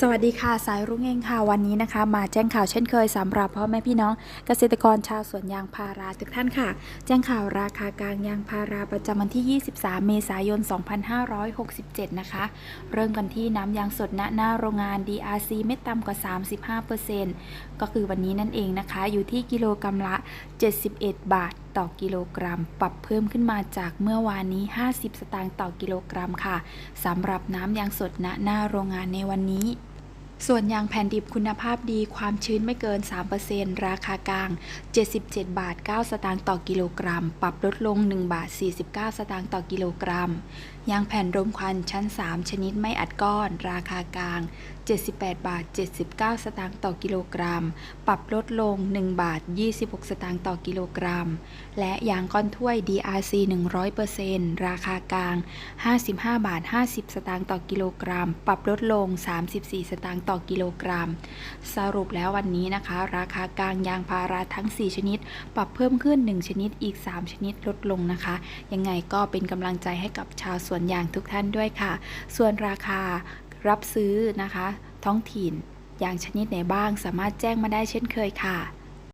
สวัสดีค่ะ สายรุ่งเองค่ะวันนี้นะคะ มาแจ้งข่าวเช่นเคยสำหรับพ่อแม่พี่น้องเกษตรกรชาวสวนยางพาราทุกท่านค่ะ แจ้งข่าวราคากลางยางพาราประจำวันที่ 23 เมษายน 2567 นะคะ เริ่มกันที่น้ำยางสดณหน้าโรงงาน DRC ไม่ต่ำกว่า 35%ก็คือวันนี้นั่นเองนะคะ อยู่ที่กิโลกรัมละ 71 บาท ต่อกิโลกรัม ปรับเพิ่มขึ้นมาจากเมื่อวานนี้ 50 สตางค์ต่อกิโลกรัมค่ะสำหรับน้ำยางสดณหน้าโรงงานในวันนี้ ส่วนยางแผ่นดิบคุณภาพดีความชื้นไม่เกิน 3%ราคากลาง 77 บาท 9 สตางค์ต่อกิโลกรัม ปรับลดลง 1 บาท 49 สตางค์ต่อกิโลกรัม ยางแผ่นรมควันชั้น 3 ชนิดไม่อัดก้อน ราคากลาง 78 บาท 79 สตางค์ต่อกิโลกรัม ปรับลดลง 1 บาท 26 สตางค์ต่อกิโลกรัม และยางก้อนถ้วย DRC 100%ราคากลาง 55 บาท 50 สตางค์ต่อกิโลกรัม ปรับลดลง 34 สตางค์ต่อกิโลกรัม สรุปแล้ววันนี้นะคะ ราคากลางยางพาราทั้ง 4 ชนิด ปรับเพิ่มขึ้น 1 ชนิดอีก 3 ชนิดลดลงนะคะ ยังไงก็เป็นกำลังใจให้กับชาวสวนยางทุกท่านด้วยค่ะ ส่วนราคารับซื้อนะคะ ท้องถิ่นอย่างชนิดไหนบ้าง สามารถแจ้งมาได้เช่นเคยค่ะ